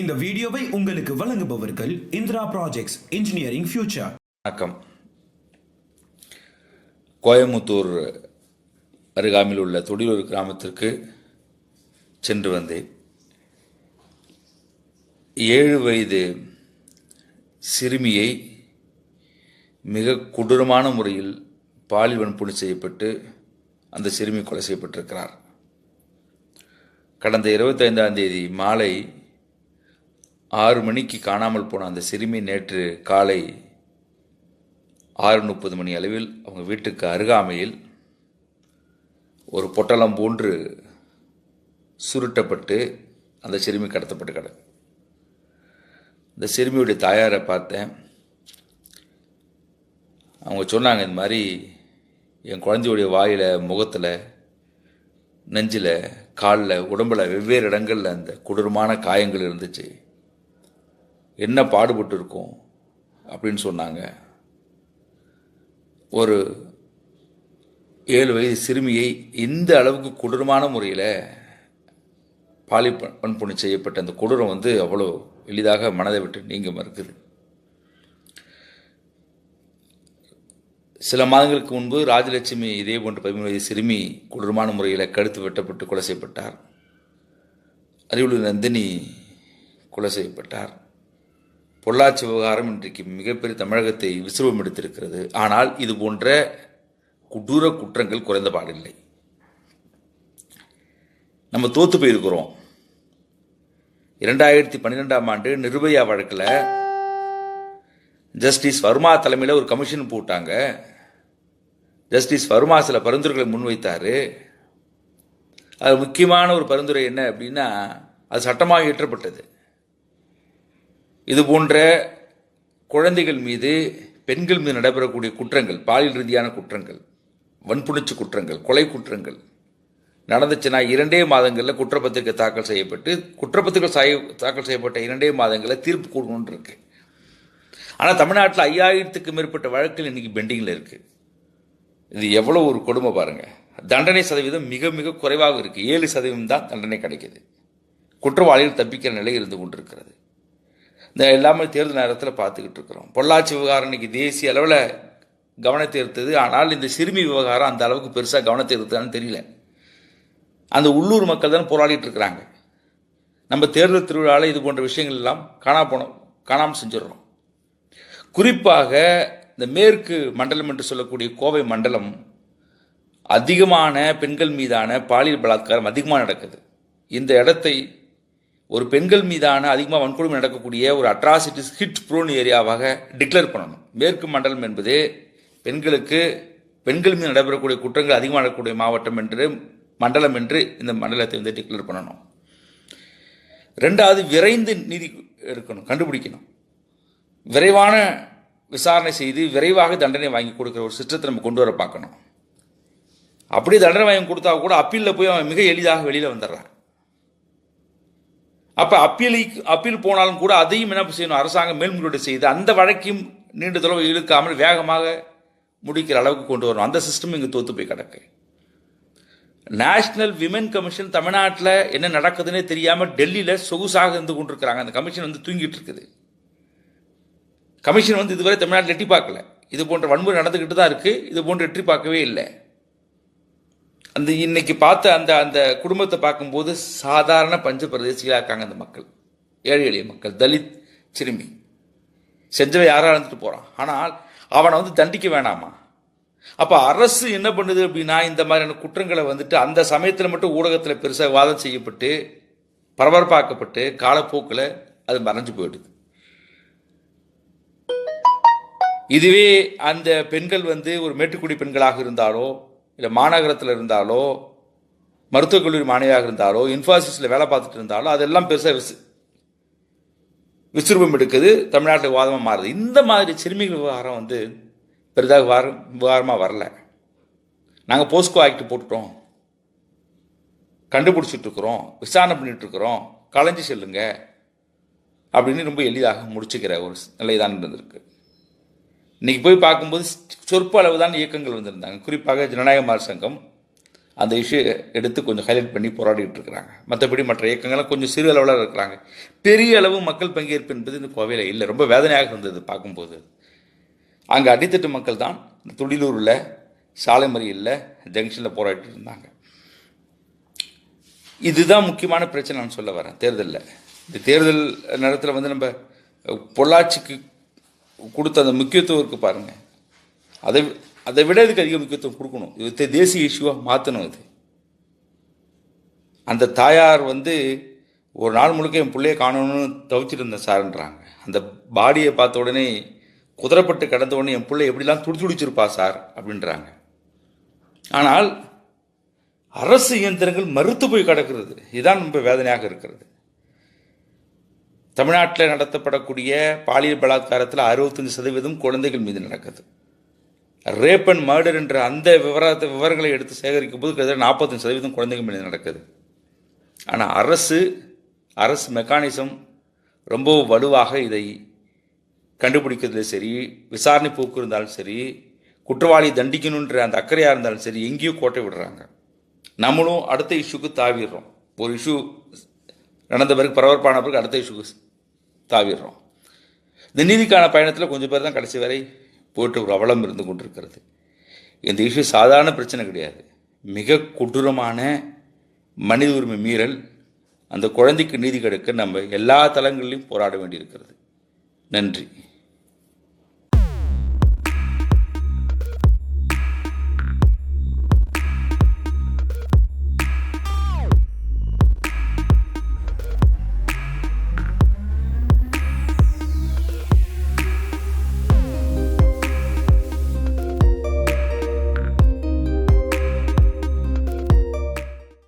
இந்த வீடியோவை உங்களுக்கு வழங்குபவர்கள் இந்திரா ப்ராஜெக்ட்ஸ் இன்ஜினியரிங் ஃபியூச்சர் வணக்கம். கோயமுத்தூர் அருகாமையில் உள்ள தொடிலூர் கிராமத்திற்கு சென்று வந்தேன். ஏழு வயது சிறுமியை மிக கொடூரமான முறையில் பாலியல் வன்புணி செய்யப்பட்டு அந்த சிறுமி கொலை செய்யப்பட்டிருக்கிறார். கடந்த இருபத்தைந்தாம் தேதி மாலை ஆறு மணிக்கு காணாமல் போன அந்த சிறுமி நேற்று காலை ஆறு முப்பது மணி அளவில் அவங்க வீட்டுக்கு அருகாமையில் ஒரு பொட்டலம் போன்று சுருட்டப்பட்டு அந்த சிறுமி கடத்தப்பட்டு கிடக்கு. இந்த சிறுமியுடைய தாயாரை பார்த்தேன். அவங்க சொன்னாங்க இந்த மாதிரி என் குழந்தையுடைய வாயில் முகத்தில் நெஞ்சில் காலில் உடம்பில் வெவ்வேறு இடங்களில் அந்த கொடூரமான காயங்கள் இருந்துச்சு. என்ன பாடுபட்டு இருக்கோம் அப்படின்னு சொன்னாங்க. ஒரு ஏழு வயது சிறுமியை இந்த அளவுக்கு கொடூரமான முறையில் பாலி பண்புணி செய்யப்பட்ட அந்த கொடூரம் வந்து அவ்வளோ எளிதாக மனதை விட்டு நீங்க மறுக்குது. சில மாதங்களுக்கு முன்பு ராஜலட்சுமி இதே போன்ற பதிமூணு வயது சிறுமி கொடூரமான முறையில் கழுத்து வெட்டப்பட்டு கொலை செய்யப்பட்டார். அறிவுள்ள நந்தினி கொலை செய்யப்பட்டார். பொள்ளாச்சி விவகாரம் இன்றைக்கு மிகப்பெரிய தமிழகத்தை விசுவம் எடுத்திருக்கிறது. ஆனால் இது போன்ற கொடூர குற்றங்கள் குறைந்த பாடில்லை. நம்ம தோத்து போயிருக்கிறோம். இரண்டாயிரத்தி பன்னிரெண்டாம் ஆண்டு நிர்பயா வழக்கில் ஜஸ்டிஸ் வர்மா தலைமையில் ஒரு கமிஷன் போட்டாங்க. ஜஸ்டிஸ் வர்மா சில பரிந்துரைகளை முன்வைத்தார். அது முக்கியமான ஒரு பரிந்துரை என்ன அப்படின்னா அது சட்டமாக இயற்றப்பட்டது. இது போன்ற குழந்தைகள் மீது பெண்கள் மீது நடைபெறக்கூடிய குற்றங்கள் பாலியல் ரீதியான குற்றங்கள் வன்புணர்ச்சி குற்றங்கள் கொலை குற்றங்கள் நடந்துச்சுன்னா இரண்டே மாதங்களில் குற்றப்பத்திரிகை தாக்கல் செய்யப்பட்டு குற்றப்பத்திரிகை சாய தாக்கல் செய்யப்பட்ட இரண்டே மாதங்களில் தீர்ப்பு கொடுக்கணும்னு இருக்கு. ஆனால் தமிழ்நாட்டில் ஐயாயிரத்துக்கு மேற்பட்ட வழக்கில் இன்னைக்கு பெண்டிங்கில் இருக்குது இது எவ்வளோ ஒரு கொடுமை பாருங்கள் தண்டனை சதவீதம் மிக மிக குறைவாக இருக்குது ஏழு சதவீதம் தான் தண்டனை கிடைக்கிது. குற்றவாளிகள் தப்பிக்கிற நிலை இருந்து கொண்டிருக்கிறது. இந்த எல்லாமே தேர்தல் நேரத்தில் பார்த்துக்கிட்டு இருக்கிறோம். பொள்ளாச்சி விவகாரம் இன்னைக்கு தேசிய அளவில் கவனத்தை எடுத்தது ஆனால் இந்த சிறுமி விவகாரம் அந்த அளவுக்கு பெருசாக கவனத்தை ஈர்த்ததான்னு தெரியல. அந்த உள்ளூர் மக்கள் தான் போராடிட்டு இருக்கிறாங்க. நம்ம தேர்தல் திருவிழாவில் இது போன்ற விஷயங்கள் எல்லாம் காணா போனோம் காணாமல் செஞ்சிடறோம். குறிப்பாக இந்த மேற்கு மண்டலம் என்று சொல்லக்கூடிய கோவை மண்டலம் அதிகமான பெண்கள் மீதான பாலியல் பலாத்காரம் அதிகமாக நடக்குது. இந்த இடத்தை ஒரு பெண்கள் மீதான அதிகமாக வன்கொடுமை நடக்கக்கூடிய ஒரு அட்ராசிட்டிஸ் ஹிட் ப்ரோன் ஏரியாவாக டிக்ளேர் பண்ணணும். மேற்கு மண்டலம் என்பது பெண்களுக்கு பெண்கள் மீது நடைபெறக்கூடிய குற்றங்கள் அதிகமாக நடக்கக்கூடிய மாவட்டம் என்று மண்டலம் என்று இந்த மண்டலத்தை வந்து டிக்ளேர் பண்ணணும். ரெண்டாவது விரைந்து நீதி எடுக்கணும் கண்டுபிடிக்கணும். விரைவான விசாரணை செய்து விரைவாக தண்டனை வாங்கி கொடுக்குற ஒரு சிஸ்டத்தை நம்ம கொண்டு வர பார்க்கணும். அப்படி தண்டனை வாங்கி கொடுத்தா கூட அப்பீலில் போய் அவன் மிக எளிதாக வெளியில் வந்துடுறான். அப்போ அப்பீலை அப்பீல் போனாலும் கூட அதையும் என்ன செய்யணும்? அரசாங்கம் மேல்முறையீடு செய்து அந்த வழக்கையும் நீண்ட தொலைவு இழுக்காமல் வேகமாக முடிக்கிற அளவுக்கு கொண்டு வரணும். அந்த சிஸ்டம் இங்கே தோத்து போய் கிடக்கு. நேஷனல் விமன் கமிஷன் தமிழ்நாட்டில் என்ன நடக்குதுன்னே தெரியாமல் டெல்லியில் சொகுசாக இருந்து கொண்டிருக்கிறாங்க. அந்த கமிஷன் வந்து தூங்கிட்டு இருக்குது. கமிஷன் வந்து இதுவரை தமிழ்நாட்டில் எட்டி பார்க்கல. இது போன்ற வன்முறை நடந்துக்கிட்டு தான் இருக்குது இது போன்று எட்டி பார்க்கவே இல்லை. அந்த இன்னைக்கு பார்த்த அந்த அந்த குடும்பத்தை பார்க்கும்போது சாதாரண பஞ்ச பிரதேசிகளாக இருக்காங்க அந்த மக்கள். ஏழை எளிய மக்கள். தலித் சிறுமி. செஞ்சவன் யாராக இருந்துட்டு போகிறான் ஆனால் அவனை வந்து தண்டிக்க வேணாமா? அப்போ அரசு என்ன பண்ணுது அப்படின்னா இந்த மாதிரியான குற்றங்களை வந்துட்டு அந்த சமயத்தில் மட்டும் ஊடகத்தில் பெருசாக வாதம் செய்யப்பட்டு பரபரப்பாக்கப்பட்டு காலப்போக்கில் அது மறைஞ்சு போயிடுது. இதுவே அந்த பெண்கள் வந்து ஒரு மேட்டுக்குடி பெண்களாக இருந்தாலோ இல்லை மாநகரத்தில் இருந்தாலோ மருத்துவக் கல்லூரி மாணவியாக இருந்தாலோ இன்ஃபாசிஸில் வேலை பார்த்துட்டு இருந்தாலோ அதெல்லாம் பெருசாக விசு விசுரூபம் எடுக்குது தமிழ்நாட்டில் வாதமாக மாறுது. இந்த மாதிரி சிறுமிகள் விவகாரம் வந்து பெரிதாக விவகாரம் விவகாரமாக வரல. நாங்கள் போஸ்கோ ஆக்ட் போட்டுட்டோம். கண்டுபிடிச்சிட்ருக்குறோம் விசாரணை பண்ணிகிட்ருக்குறோம் இருக்கிறோம். செல்லுங்க. அப்படின்னு ரொம்ப எளிதாக முடிச்சுக்கிற ஒரு நிலை தான் இருந்திருக்கு. இன்னைக்கு போய் பார்க்கும்போது சொற்ப அளவு தான் இயக்கங்கள் வந்திருந்தாங்க. குறிப்பாக ஜனநாயக மார் சங்கம் அந்த இஷ்யூ எடுத்து கொஞ்சம் ஹைலைட் பண்ணி போராடிட்டு இருக்கிறாங்க. மற்றபடி மற்ற இயக்கங்கள்லாம் கொஞ்சம் சிறு அளவில் இருக்கிறாங்க. பெரிய அளவு மக்கள் பங்கேற்பு என்பது இந்த கோவையில் இல்லை. ரொம்ப வேதனையாக இருந்தது பார்க்கும்போது. அங்கே அடித்தட்டு மக்கள் தான் இந்த சாலை மறியலில் ஜங்ஷனில் போராடிட்டு இருந்தாங்க. இதுதான் முக்கியமான பிரச்சனை நான் சொல்ல வரேன். தேர்தலில். இந்த தேர்தல் நேரத்தில் வந்து நம்ம பொள்ளாச்சிக்கு கொடுத்த அந்த முக்கியத்துவம் இருக்குது பாருங்கள் அதை அதை விட இதுக்கு அதிக முக்கியத்துவம் கொடுக்கணும். இது தேசிய இஷ்யூவாக மாற்றணும் இது. அந்த தாயார் வந்து ஒரு நாள் முழுக்க என் பிள்ளைய காணணும்னு தவிச்சிட்டு இருந்தேன் சார்ன்றாங்க. அந்த பாடியை பார்த்த உடனே குதிரப்பட்டு கடந்த உடனே என் பிள்ளை எப்படிலாம் துடி துடிச்சிருப்பா சார் அப்படின்றாங்க. ஆனால் அரசு இயந்திரங்கள் மறுத்து போய் கிடக்கிறது. இதுதான் ரொம்ப வேதனையாக இருக்கிறது. தமிழ்நாட்டில் நடத்தப்படக்கூடிய பாலியல் பலாத்காரத்தில் அறுபத்தஞ்சு சதவீதம் குழந்தைகள் மீது நடக்குது. ரேப் அண்ட் மர்டர் என்ற அந்த விவரத்தை விவரங்களை எடுத்து சேகரிக்கும் போது கிட்டத்தட்ட நாற்பத்தஞ்சு சதவீதம் குழந்தைகள் மீது நடக்குது. ஆனால் அரசு அரசு மெக்கானிசம் ரொம்ப வலுவாக இதை கண்டுபிடிக்கிறதுல சரி விசாரணை போக்கு இருந்தாலும் சரி குற்றவாளி தண்டிக்கணுன்ற அந்த அக்கறையாக இருந்தாலும் சரி எங்கேயோ கோட்டை விடுறாங்க. நம்மளும் அடுத்த இஷ்யூக்கு தாவிடுறோம். ஒரு இஷ்யூ நடந்த பிறகு பரபரப்பான பிறகு அடுத்த இஷ்யூக்கு தாவிடுறோம். இந்த நீதிக்கான பயணத்தில் கொஞ்சம் பேர் தான் கடைசி வரை போயிட்டு ஒரு அவலம் இருந்து கொண்டிருக்கிறது. இந்த இஷ்யூ சாதாரண பிரச்சனை கிடையாது. மிக கொடூரமான மனித உரிமை மீறல் அந்த குழந்தைக்கு நீதி கிடைக்க நம்ம எல்லா தளங்களிலும் போராட வேண்டியிருக்கிறது. நன்றி.